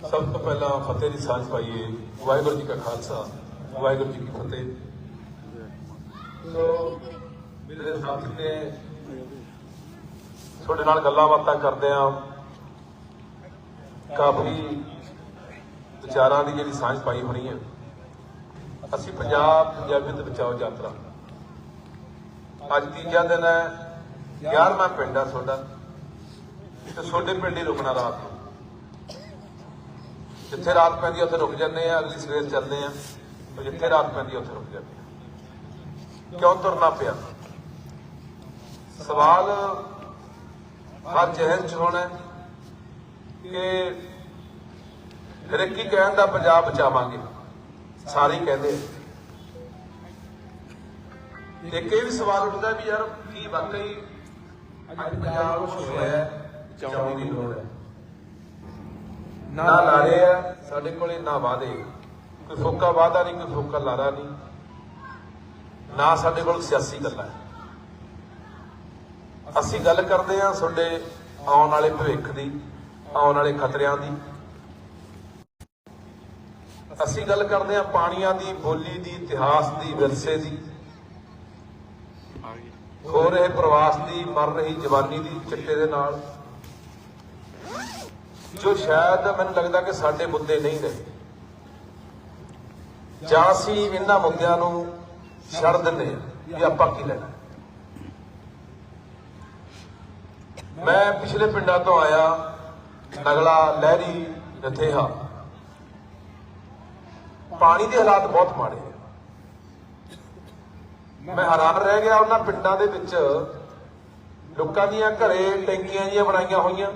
ਸਭ ਤੋਂ ਪਹਿਲਾਂ ਫਤਿਹ ਦੀ ਸਾਂਝ ਪਾਈਏ। ਵਾਹਿਗੁਰੂ ਜੀ ਕਾ ਖਾਲਸਾ, ਵਾਹਿਗੁਰੂ ਜੀ ਕੀ ਫਤਿਹ। ਸੋ ਮੇਰੇ ਸਾਥੀ ਨੇ ਤੁਹਾਡੇ ਨਾਲ ਗੱਲਾਂ ਬਾਤਾਂ ਕਰਦੇ ਆ ਕਾਫੀ ਵਿਚਾਰਾਂ ਦੀ ਜਿਹੜੀ ਸਾਂਝ ਪਾਈ ਹੋਣੀ ਹੈ। ਅਸੀਂ ਪੰਜਾਬ ਪੰਜਾਬੀਅਤ ਬਚਾਓ ਯਾਤਰਾ। ਅੱਜ ਤੀਜਾ ਦਿਨ ਹੈ 11ਵਾਂ ਪਿੰਡ ਆ ਤੁਹਾਡਾ। ਤੇ ਤੁਹਾਡੇ ਪਿੰਡ ਹੀ ਰੁਕਣਾ ਰਾਤ ਜਿੱਥੇ ਰਾਤ ਪੈਂਦੀ ਆ ਉੱਥੇ ਰੁਕ ਜਾਂਦੇ ਆ ਅਗਲੀ ਸਵੇਰ ਚੱਲਦੇ ਆ। ਤੇ ਜਿੱਥੇ ਰਾਤ ਪੈਂਦੀ ਆ ਉੱਥੇ ਰੁਕ ਜਾਂਦੇ ਆ। ਕਿਉਂ ਤੁਰਨਾ ਪਿਆ? ਸਵਾਲ ਹਰ ਜਹਿਨ ਚ ਹੋਣਾ ਕਿ ਫਿਰ ਕਹਿਣ ਦਾ ਪੰਜਾਬ ਬਚਾਵਾਂਗੇ। ਸਾਰੇ ਕਹਿੰਦੇ ਇੱਕ ਇਹ ਵੀ ਸਵਾਲ ਉੱਠਦਾ ਵੀ ਯਾਰ ਕੀ ਵਾਕਈ ਅੱਜ ਪੰਜਾਬ ਕੁਛ ਹੋਇਆ ਹੈ, ਦੀ ਲੋੜ ਹੈ। ਨਾ ਲਾਰੇ ਆ, ਸਾਡੇ ਕੋਲੇ ਨਾ ਵਾਦੇ ਕੋਈ ਫੋਕਾ ਵਾਦਾ ਨਹੀਂ, ਕੋਈ ਫੋਕਾ ਲਾਰਾ ਨਹੀਂ। ਨਾ ਸਾਡੇ ਕੋਲ ਸਿਆਸੀ ਗੱਲਾਂ ਅਸੀਂ ਗੱਲ ਕਰਦੇ ਹਾਂ ਤੁਹਾਡੇ ਆਉਣ ਵਾਲੇ ਭਵਿੱਖ ਦੀ, ਆਉਣ ਵਾਲੇ ਖਤਰਿਆਂ ਦੀ। ਅਸੀਂ ਗੱਲ ਕਰਦੇ ਹਾਂ ਪਾਣੀਆਂ ਦੀ, ਬੋਲੀ ਦੀ, ਇਤਿਹਾਸ ਦੀ, ਵਿਰਸੇ ਦੀ। ਹੋ ਰਹੇ ਪ੍ਰਵਾਸ ਦੀ, ਮਰ ਰਹੀ ਜਵਾਨੀ ਦੀ ਚਿੱਟੇ ਦੇ ਨਾਲ। ਜੋ ਸ਼ਾਇਦ ਮੈਨੂੰ ਲੱਗਦਾ ਕਿ ਸਾਡੇ ਮੁੱਦੇ ਨਹੀਂ ਰਹੇ ਜਾਂ ਅਸੀਂ ਇਹਨਾਂ ਮੁੱਦਿਆਂ ਨੂੰ ਛੱਡ ਦਿੰਦੇ ਹਾਂ ਵੀ ਆਪਾਂ ਕੀ ਲੈਣਾ। ਮੈਂ ਪਿਛਲੇ ਪਿੰਡਾਂ ਤੋਂ ਆਇਆ, ਨਗਲਾ ਲਹਿਰੀ ਰਥੇਹਾ ਪਾਣੀ ਦੇ ਹਾਲਾਤ ਬਹੁਤ ਮਾੜੇ ਮੈਂ ਹੈਰਾਨ ਰਹਿ ਗਿਆ ਉਹਨਾਂ ਪਿੰਡਾਂ ਦੇ ਵਿੱਚ, ਲੋਕਾਂ ਦੀਆਂ ਘਰੇ ਟੈਂਕੀਆਂ ਜੀਆਂ ਬਣਾਈਆਂ ਹੋਈਆਂ।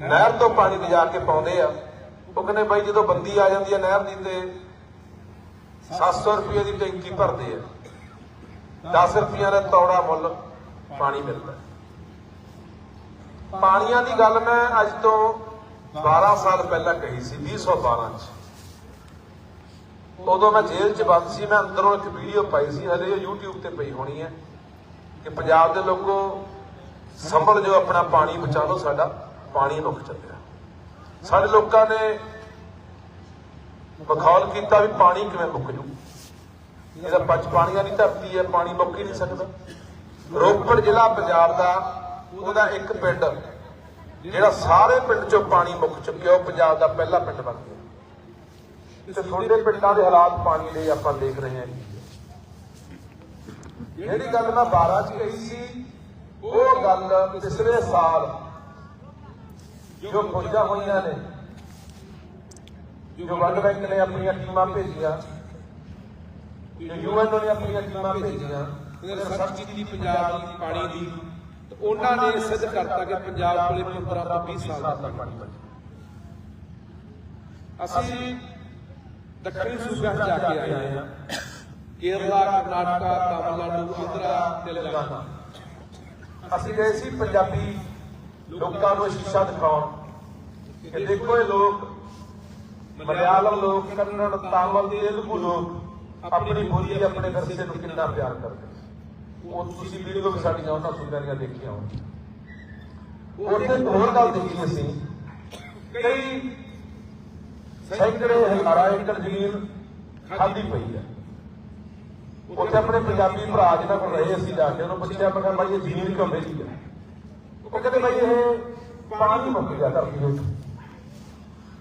ਨਹਿਰ ਤੋਂ ਪਾਣੀ ਲਿਜਾ ਕੇ ਪਾਉਂਦੇ ਆ। ਉਹ ਕਹਿੰਦੇ ਬਾਈ ਜਦੋਂ ਬੰਦੀ ਆ ਜਾਂਦੀ ਹੈ ਨਹਿਰ ਦੀ ਤੇ 700 ਰੁਪਏ ਦੀ ਟੈਂਕੀ ਭਰਦੇ ਆ। 10 ਰੁਪਈਆ ਦਾ ਤੌੜਾ ਮੁੱਲ ਪਾਣੀ ਮਿਲਦਾ। ਪਾਣੀਆਂ ਦੀ ਗੱਲ ਮੈਂ ਅੱਜ ਤੋਂ 12 ਸਾਲ ਪਹਿਲਾਂ ਕਹੀ ਸੀ 2012 ਚ। ਉਦੋਂ ਮੈਂ ਜੇਲ੍ਹ 'ਚ ਬੰਦ ਸੀ, ਮੈਂ ਅੰਦਰੋਂ ਇੱਕ ਵੀਡੀਓ ਪਾਈ ਸੀ ਹਲੇ ਇਹ YouTube ਤੇ ਪਈ ਹੋਣੀ ਹੈ ਕਿ ਪੰਜਾਬ ਦੇ ਲੋਕੋ ਸੰਭਲ ਜੋ ਆਪਣਾ ਪਾਣੀ ਬਚਾ ਲਓ ਸਾਡਾ। ਪਾਣੀ ਮੁੱਕ ਚੱਲਿਆ। ਸਾਡੇ ਲੋਕਾਂ ਨੇ ਬਖੌਲ ਕੀਤਾ ਵੀ ਪਾਣੀ ਕਿਵੇਂ ਮੁੱਕ ਜੂ। ਇਹਦਾ ਪੰਜ ਪਾਣੀਆਂ ਦੀ ਧਰਤੀ ਹੈ, ਪਾਣੀ ਮੁੱਕ ਹੀ ਨਹੀਂ ਸਕਦਾ। ਰੋਪੜ ਜ਼ਿਲ੍ਹਾ ਪੰਜਾਬ ਦਾ ਉਹਦਾ ਇੱਕ ਪਿੰਡ, ਜਿਹੜਾ ਸਾਰੇ ਪਿੰਡ ਚੋਂ ਪਾਣੀ ਮੁੱਕ ਚੁੱਕਿਆ, ਉਹ ਪੰਜਾਬ ਦਾ ਪਹਿਲਾ ਪਿੰਡ ਬਣ ਗਿਆ। ਤੇ ਤੁਹਾਡੇ ਪਿੰਡਾਂ ਦੇ ਹਾਲਾਤ ਪਾਣੀ ਲਈ ਆਪਾਂ ਦੇਖ ਰਹੇ ਹਾਂ। ਜਿਹੜੀ ਗੱਲ ਮੈਂ 12 ਚ ਕਹੀ ਸੀ, ਉਹ ਗੱਲ ਪਿਛਲੇ ਸਾਲ ਜੋ ਖੋਜਾਂ ਹੋਈਆਂ ਨੇ ਜੋ ਵਰਲਡ ਬੈਂਕ ਨੇ ਆਪਣੀਆਂ ਟੀਮਾਂ ਭੇਜੀਆਂ ਜੋ ਯੂਐਨ ਨੇ ਆਪਣੀਆਂ ਟੀਮਾਂ ਭੇਜੀਆਂ ਰਿਸਰਚ ਕੀਤੀ ਪੰਜਾਬ ਦੀ ਪਾਣੀ ਦੀ ਤੇ ਉਹਨਾਂ ਨੇ ਸਿੱਧ ਕਰਤਾ ਕਿ ਪੰਜਾਬ ਕੋਲੇ 15 ਤੋਂ 20 ਸਾਲ ਦਾ ਪਾਣੀ ਅਸੀਂ ਦੱਖਣੀ ਸੂਬਿਆਂ ਜਾ ਕੇ ਆਏ ਹਾਂ। ਕੇਰਲਾ ਕਰਨਾਟਕਾ ਤਾਮਿਲਨਾਡੂ ਆਂਧਰਾ ਤੇਲੰਗਾਨਾ। ਅਸੀਂ ਗਏ ਸੀ ਪੰਜਾਬੀ ਲੋਕਾਂ ਨੂੰ ਸ਼ੀਸ਼ਾ ਦਿਖਾਉਣ ਕਿ ਦੇਖੋ ਇਹ ਲੋਕ, ਮਲਿਆਲਮ ਲੋਕ, ਕੰਨੜ, ਤਾਮਿਲ, ਤੇਲਗੂ ਲੋਕ ਆਪਣੀ ਬੋਲੀ ਆਪਣੇ ਵਿਰਸੇ ਨੂੰ ਕਿੰਨਾ ਪਿਆਰ ਕਰਦੇ ਉਹ ਤੁਸੀਂ ਵੀਡੀਓ ਵੀ ਸਾਡੀਆਂ ਉਹਨਾਂ ਸੁਣਦਿਆਂ ਦੀਆਂ ਦੇਖੀਆਂ ਹੋਣ ਉੱਥੇ ਇੱਕ ਹੋਰ ਗੱਲ ਦੇਖੀ ਅਸੀਂ। ਕਈ ਸੈਂਕੜੇ ਹਜ਼ਾਰਾਂ ਏਕੜ ਜ਼ਮੀਨ ਖਾਲੀ ਪਈ ਹੈ। ਉੱਥੇ ਆਪਣੇ ਪੰਜਾਬੀ ਭਰਾ ਜਿਹਨਾਂ ਕੋਲ ਰਹੇ ਅਸੀਂ ਜਾ ਕੇ, ਉਹਨੂੰ ਪੁੱਛਿਆ, ਮੈਂ ਕਿਹਾ ਬਾਈ, ਇਹ ਜ਼ਮੀਨ ਕਿਉਂ ਵੇਚੀ ਹੈ? ਉਹ ਕਹਿੰਦੇ ਬਾਈ ਇਹ ਪਾਣੀ ਮੁੱਕ ਗਿਆ ਧਰਤੀ ਉੱਤੇ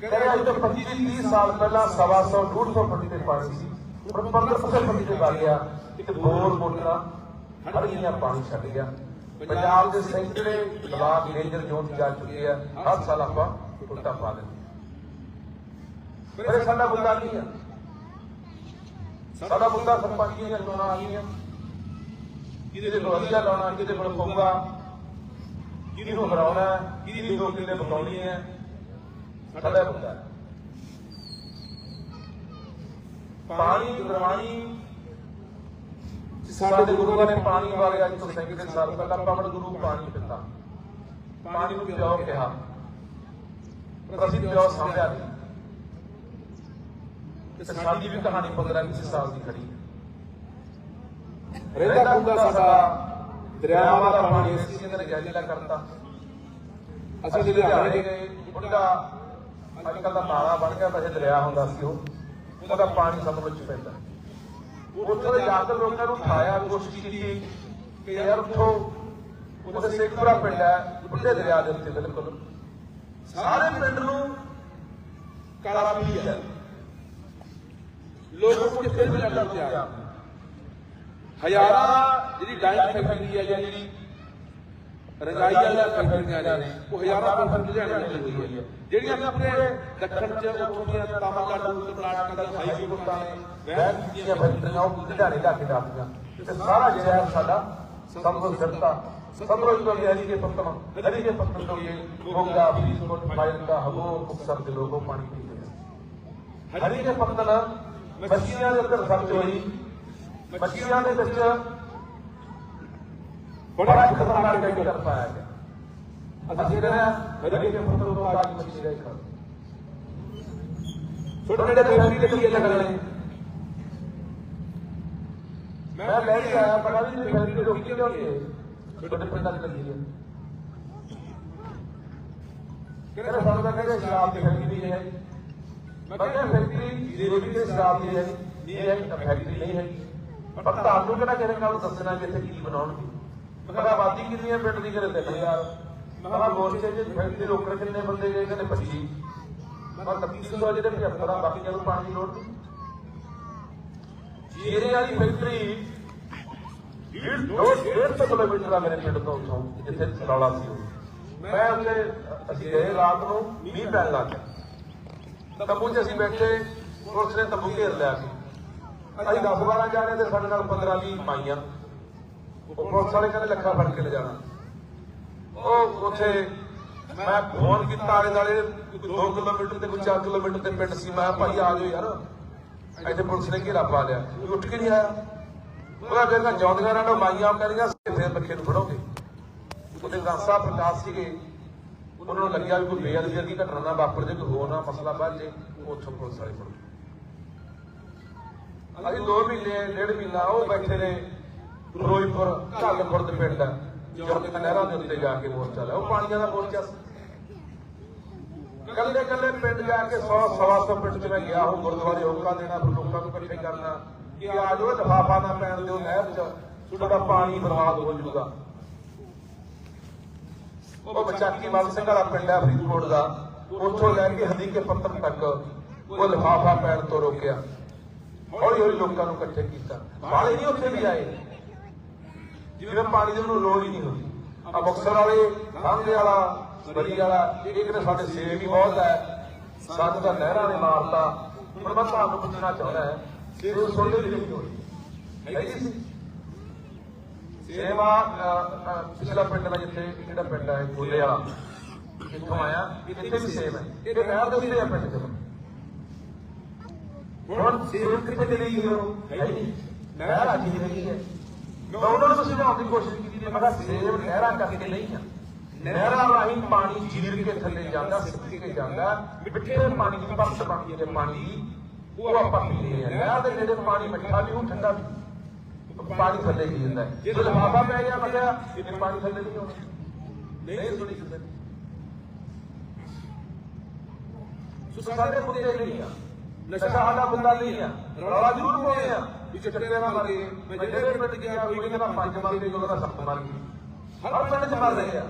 ਕਹਿੰਦੇ ਅੱਜ ਤੋਂ 25 30 ਸਾਲ ਪਹਿਲਾਂ ਸਵਾ ਸੌ 150 ਫੁੱਟ ਤੇ ਪਾਣੀ ਸੀ। ਪਰ 15 ਫੁੱਟ ਤੇ ਪਾ ਗਿਆ ਇੱਕ ਬੋਰ ਮੋਟਰਾਂ ਹੜ ਗਈਆਂ ਪਾਣੀ ਛੱਡ ਗਿਆ। ਪੰਜਾਬ ਦੇ ਸੈਂਕੜੇ ਬਲਾਕ ਰੇਂਜਰ ਜ਼ੋਨ ਜਾ ਚੁੱਕੇ ਆ। ਹਰ ਸਾਲ ਆਪਾਂ ਟੁੱਟਾ ਪਾ ਦਿੰਦੇ ਪਰ ਸਾਡਾ ਮੁੱਦਾ ਨਹੀਂ ਆ? ਸਾਡਾ ਮੁੱਦਾ ਸਰਪੰਚੀ ਦੀਆਂ ਚੋਣਾਂ ਆ ਗਈਆਂ। ਕਿਹਦੇ ਕੋਲ ਵਧੀਆ ਲਾਉਣਾ ਕਿਹਦੇ ਕੋਲ ਕਿਹਨੂੰ ਹਰਾਉਣਾ ਕਿਹਦੀ ਦੋ ਕਿੱਲੇ ਬਕਾਉਣੀ ਹੈ? ਸਾਡਾ ਹੈ। ਪਾਣੀ ਗੁਰਬਾਣੀ ਸਾਡੇ ਗੁਰੂਆਂ ਨੇ ਪਾਣੀ ਬਾਰੇ ਅੱਜ ਤੋਂ ਸੈਂਕੜੇ ਸਾਲ ਪਹਿਲਾਂ ਪਵਨ ਗੁਰੂ ਪਾਣੀ ਪਿਤਾ ਪਾਣੀ ਨੂੰ ਪਿਓ ਕਿਹਾ। ਅਸੀਂ ਪਿਓ ਸਮਝਿਆ ਨਹੀਂ। ਤੇ ਸਾਡੀ ਵੀ ਕਹਾਣੀ 15 20 ਸਾਲ ਦੀ ਖੜੀ ਹੈ। ਰਹਿੰਦਾ ਖੁੰਦਾ ਸਾਡਾ ਦਰਿਆਵਾਂ ਦਾ ਪਾਣੀ ਅਸੀਂ ਇਹਨਾਂ ਨੇ ਜ਼ਹਿਰੀਲਾ ਕਰਤਾ ਅਸੀਂ ਲੁਧਿਆਣੇ ਗਏ ਉਹਦਾ ਅੱਜ ਕੱਲ ਦਾ ਨਾਲਾ ਬਣ ਗਿਆ ਵੈਸੇ ਦਰਿਆ ਹੁੰਦਾ ਸੀ ਉਹ। ਉਹਦਾ ਪਾਣੀ ਸਤਲੁਜ ਚ ਪੈਂਦਾ। ਉੱਥੇ ਦੇ ਜਾ ਕੇ ਲੋਕਾਂ ਨੂੰ ਉਠਾਇਆ ਕੋਸ਼ਿਸ਼ ਕੀਤੀ ਕਿ ਯਾਰ ਉੱਥੋਂ ਉਹਦੇ ਸੇਖਪੁਰਾ ਪਿੰਡ ਹੈ ਬੁੱਢੇ ਦਰਿਆ ਦੇ ਉੱਤੇ ਬਿਲਕੁਲ। ਸਾਰੇ ਪਿੰਡ ਨੂੰ ਕਾਲਾ ਪੀ ਲੋਕ ਕਿੱਥੇ ਵੀ ਲੜਨ ਤਿਆਰ ਹਜ਼ਾਰਾਂ ਜਿਹੜੀ ਡਾਈਟ ਫੈਕਟਰੀ ਹੈ ਜਿਹੜੀ ਰੰਗਾਈ ਵਾਲੀਆਂ ਫੈਕਟਰੀਆਂ ਨੇ, ਉਹ ਹਜ਼ਾਰਾਂ ਪਰਸੈਂਟ ਲੁਧਿਆਣੇ ਵਿੱਚ ਹੋਈ ਹੈ ਜਿਹੜੀਆਂ ਪੂਰੇ ਦੱਖਣ ਚ ਉੱਥੋਂ ਦੀਆਂ ਤਾਮਿਲਨਾਡੂ ਤੇ ਕਰਨਾਟਕ ਦੀਆਂ ਹਾਈ ਕੋਰਟਾਂ ਨੇ ਵੈਨ ਦੀਆਂ ਫੈਕਟਰੀਆਂ ਉਹ ਲੁਧਿਆਣੇ ਜਾ ਕੇ ਦੱਸਦੀਆਂ ਤੇ ਸਾਰਾ ਸ਼ਹਿਰ ਸਾਡਾ ਸਭ ਤੋਂ ਸਿਰਤਾ। ਸਮਰੋਜ ਤੋਂ ਹਰੀ ਕੇ ਪੱਤਨ ਹਰੀ ਕੇ ਪੱਤਨ ਤੋਂ ਇਹ ਮੋਗਾ ਫਰੀਦਕੋਟ ਮਾਇਲਕਾ ਹਬੋ ਮੁਕਸਰ ਦੇ ਲੋਗੋ ਪਾਣੀ ਪੀਂਦੇ ਆ ਹਰੀ ਕੇ ਪੱਤਨ ਮੱਛੀਆਂ ਦੇ ਉੱਤੇ ਰਿਸਰਚ ਹੋਈ ਮੱਛੀਆਂ ਦੇ ਵਿੱਚ ਬੜਾ ਖਤਰਨਾਕ ਕੈਮੀਕਲ ਪਾਇਆ ਗਿਆ ਅਸੀਂ ਕਹਿੰਦੇ ਆ ਹਰੀ ਕੇ ਪੱਤਨ ਤੋਂ ਆ ਕੇ ਮੱਛੀ ਦਾ ਖਾ ਛੋਟੇ ਛੋਟੇ ਫੈਕਟਰੀ ਦੇ ਕੀ ਲੱਗਣੇ ਮੈਂ ਲੈ ਕੇ ਆਇਆ ਪਤਾ ਵੀ ਨਹੀਂ ਫੈਕਟਰੀ ਰੋਕੀ ਕਿਉਂ ਨਹੀਂ ਹੈ ਛੋਟੇ ਪਿੰਡਾਂ ਚ ਲੱਗੀ ਹੈ ਕਿਹੜੇ ਸਾਨੂੰ ਤਾਂ ਕਹਿੰਦੇ ਸ਼ਰਾਬ ਦੀ ਫੈਕਟਰੀ ਨਹੀਂ ਹੈ ਮੈਂ ਕਹਿੰਦਾ ਫੈਕਟਰੀ ਜ਼ਰੂਰੀ ਤੇ ਸ਼ਰਾਬ ਦੀ ਹੈ ਨਹੀਂ ਹੈ ਤਾਂ ਫੈਕਟਰੀ ਨਹੀਂ ਹੈ ਪਰ ਤੁਹਾਨੂੰ ਕਿਹੜਾ ਕਿਸੇ ਨਾਲ ਦੱਸਣਾ ਕਿ ਇੱਥੇ ਕੀ ਬਣਾਉਣਗੇ? ਮੈਂ ਆਬਾਦੀ ਕਿੰਨੀ ਹੈ ਪਿੰਡ ਦੀ ਕਿਤੇ 3000 ਮੈਂ ਮੋਰਚੇ 'ਚ ਫੈਕਟਰੀ ਰੋਕਣ ਕਿੰਨੇ ਬੰਦੇ ਗਏ, ਕਹਿੰਦੇ 25 ਮੈਂ 3100 ਜਿਹੜੇ 75 ਆ, ਬਾਕੀ ਜਦੋਂ ਪਾਣੀ ਦੀ ਲੋੜ ਨਹੀਂ। ਜੀਰੇ ਵਾਲੀ ਫੈਕਟਰੀ ਡੇਢ ਦੋ ਡੇਢ ਸੌ ਕਿਲੋਮੀਟਰ ਆ ਮੇਰੇ ਪਿੰਡ ਤੋਂ ਉੱਥੋਂ, ਜਿੱਥੇ ਰੌਲਾ ਸੀ ਮੈਂ ਉੱਥੇ, ਅਸੀਂ ਗਏ ਰਾਤ ਨੂੰ, ਮੀਂਹ ਪੈਣ ਲੱਗ ਗਿਆ। ਤੰਬੂ 'ਚ ਅਸੀਂ ਬੈਠੇ, ਪੁਲਿਸ ਨੇ ਤੰਬੂ ਘੇਰ ਲਿਆ ਸੀ ਅਸੀਂ 10 12 ਜਾਣੇ ਤੇ ਸਾਡੇ ਨਾਲ 15 20 ਮਾਈਆਂ। ਉਹ ਪੁਲਿਸ ਵਾਲੇ ਕਹਿੰਦੇ ਲੱਖਾਂ ਫੜ ਕੇ ਲੈ ਜਾਣਾ। ਉਹ ਉੱਥੇ ਮੈਂ ਫੋਨ ਕੀਤਾ ਆਲੇ ਦਾਲੇ 2 ਕਿਲੋਮੀਟਰ ਤੇ ਕੋਈ 4 ਕਿਲੋਮੀਟਰ ਤੇ ਪਿੰਡ ਸੀ। ਮੈਂ ਭਾਈ, ਆ ਜਾਓ ਯਾਰ। ਇੱਥੇ ਪੁਲਿਸ ਨੇ ਘੇਰਾ ਪਾ ਲਿਆ। ਉੱਠ ਕੇ ਨਹੀਂ ਆਇਆ। ਉਹਦਾ ਕਹਿੰਦਾ ਜੌਂਦੀਆਂ ਨਾਲ ਮਾਈਆਂ ਕਹਿੰਦੀਆਂ ਸੀ ਬੱਖੇ ਨੂੰ ਫੜੋਗੇ? ਉਹਦੇ ਗਾਸਾ ਪ੍ਰਕਾਸ਼ ਸੀਗੇ। ਉਹਨਾਂ ਨੂੰ ਲੱਗਿਆ ਵੀ ਕੋਈ ਬੇਅਦਬੀ ਦੀ ਘਟਨਾ ਨਾ ਵਾਪਰ ਜੇ ਕੋਈ ਹੋਰ ਨਾ ਮਸਲਾ ਵੱਧ ਜੇ, ਉੱਥੋਂ ਪੁਲਿਸ ਵਾਲੇ ਫੜੋ ਅਸੀਂ 2 ਮਹੀਨੇ, ਡੇਢ ਮਹੀਨਾ ਉਹ ਬੈਠੇ ਨੇ ਫਿਰੋਜ਼ਪੁਰ ਢਾਲਪੁਰ ਦੇ ਪਿੰਡ। ਜੁਰਤ ਨਹਿਰਾਂ ਦੇ ਉੱਤੇ ਜਾ ਕੇ ਮੋਰਚਾ ਲਾਇਆ ਉਹ ਪਾਣੀਆਂ ਦਾ ਮੋਰਚਾ ਕੱਲੇ ਕੱਲੇ ਪਿੰਡ ਜਾ ਕੇ 100 ਸਵਾ ਸੌ ਪਿੰਡ ਚ ਮੈਂ ਗਿਆ, ਉਹ ਗੁਰਦੁਆਰੇ ਹੋਕਾ ਦੇਣਾ ਫਿਰ ਲੋਕਾਂ ਨੂੰ ਇਕੱਠੇ ਕਰਨਾ ਕਿ ਆ ਜਾਓ ਲਿਫਾਫਾ ਨਾ ਪੈਣ ਦਿਓ, ਨਹਿਰ ਚ ਤੁਹਾਡਾ ਪਾਣੀ ਬਰਬਾਦ ਹੋ ਜਾਊਗਾ। ਉਹ ਬਚਾਕੀ ਮਲ ਸਿੰਘ ਵਾਲਾ ਪਿੰਡ ਹੈ ਫਰੀਦਕੋਟ ਦਾ, ਉੱਥੋਂ ਲੈ ਕੇ ਹਦੀਕੇ ਪੱਤਨ ਤੱਕ ਉਹ ਲਿਫਾਫਾ ਪੈਣ ਤੋਂ ਰੋਕਿਆ। ਹੌਲੀ ਹੌਲੀ ਲੋਕਾਂ ਨੂੰ ਇਕੱਠੇ ਕੀਤਾ। ਵਾਲੇ ਨਹੀਂ ਉੱਥੇ ਵੀ ਆਏ। ਜਿਵੇਂ ਪਾਣੀ ਦੀ ਉਹਨੂੰ ਲੋੜ ਹੀ ਨਹੀਂ ਹੁੰਦੀ। ਆ ਮੁਕਤਸਰ ਵਾਲੇ ਸਾਹਮਣੇ ਵਾਲਾ, ਬਰੀ ਵਾਲਾ, ਇਹ ਕਿਤੇ ਸਾਡੇ ਸੇਬ ਵੀ ਬਹੁਤ ਹੈ। ਸਾਨੂੰ ਤਾਂ ਨਹਿਰਾਂ ਨੇ ਮਾਰਤਾ। ਪਰ ਮੈਂ ਤੁਹਾਨੂੰ ਪੁੱਛਣਾ ਚਾਹੁੰਦਾ ਹੈ ਸੇਬ ਸੁਣਦੇ ਨਹੀਂ ਹੋਣੀ ਹੈ ਜੀ? ਸੇਵਾ ਪਿਛਲਾ ਪਿੰਡ ਦਾ ਜਿੱਥੇ ਜਿਹੜਾ ਪਿੰਡ ਹੈ ਗੋਲੇ ਵਾਲਾ, ਇੱਥੋਂ ਆਇਆ। ਇੱਥੇ ਵੀ ਸੇਮ ਹੈ। ਇਹ ਨਹਿਰ ਦੇ ਉੱਤੇ ਆ ਪਿੰਡ ਚ। ਹੁਣ ਸੇਵ ਕਿੱਥੇ ਚਲੀ ਗਈ ਉਹ ਹੈ ਨਹੀਂ। ਨਹਿਰ ਅੱਜ ਹੀ ਰਹੀ ਹੈ। ਮੈਂ ਉਹਨਾਂ ਨੂੰ ਸਮਝਾਉਣ ਦੀ ਕੋਸ਼ਿਸ਼ ਕੀਤੀ ਮੈਂ ਕਿਹਾ ਸੇਵ ਨਹਿਰਾਂ ਕਰਕੇ ਨਹੀਂ ਆ। ਨਹਿਰਾਂ ਰਾਹੀਂ ਪਾਣੀ ਜੀਰ ਕੇ ਥੱਲੇ ਜਾਂਦਾ ਸਿੱਕ ਕੇ ਜਾਂਦਾ। ਮਿੱਠੇ ਪਾਣੀ ਦੀ ਪਰਤ ਬਣਦੀ ਹੈ ਪਾਣੀ ਦੀ ਉਹ ਆਪਾਂ ਪੀਂਦੇ ਹਾਂ। ਨਹਿਰ ਦੇ ਨੇੜੇ ਪਾਣੀ ਮਿੱਠਾ ਵੀ ਉਹ ਠੰਡਾ ਵੀ। ਪਾਣੀ ਥੱਲੇ ਹੀ ਜਾਂਦਾ ਹੈ। ਜੇ ਲਿਫਾਫਾ ਪੈ ਗਿਆ ਮੈਂ ਕਿਹਾ ਇਹ ਪਾਣੀ ਥੱਲੇ ਨਹੀਂ ਆਉਣਾ ਨਹੀਂ ਸੁਣੀ ਕਿਤੇ ਸੋ ਸਾਡੇ ਮੁੱਦੇ ਨਹੀਂ ਆ। ਨਸ਼ਾ ਸਾਡਾ ਮੁੱਦਾ ਨਹੀਂ ਆ। ਰੌਲਾ ਜ਼ਰੂਰ ਪਾਉਂਦੇ ਆ। ਵੀ ਚੱਟੇ ਨਾਲ ਮਰ ਮੈਂ ਜਿਹੜੇ ਪਿੰਡ ਗਿਆ ਕੋਈ ਕਹਿੰਦਾ ਪੰਜ ਮਰ ਗਏ ਕੋਈ ਕਹਿੰਦਾ ਸੱਤ ਮਰ ਗਏ। ਹਰ ਪਿੰਡ ਚ ਮਰ ਰਹੇ ਆ।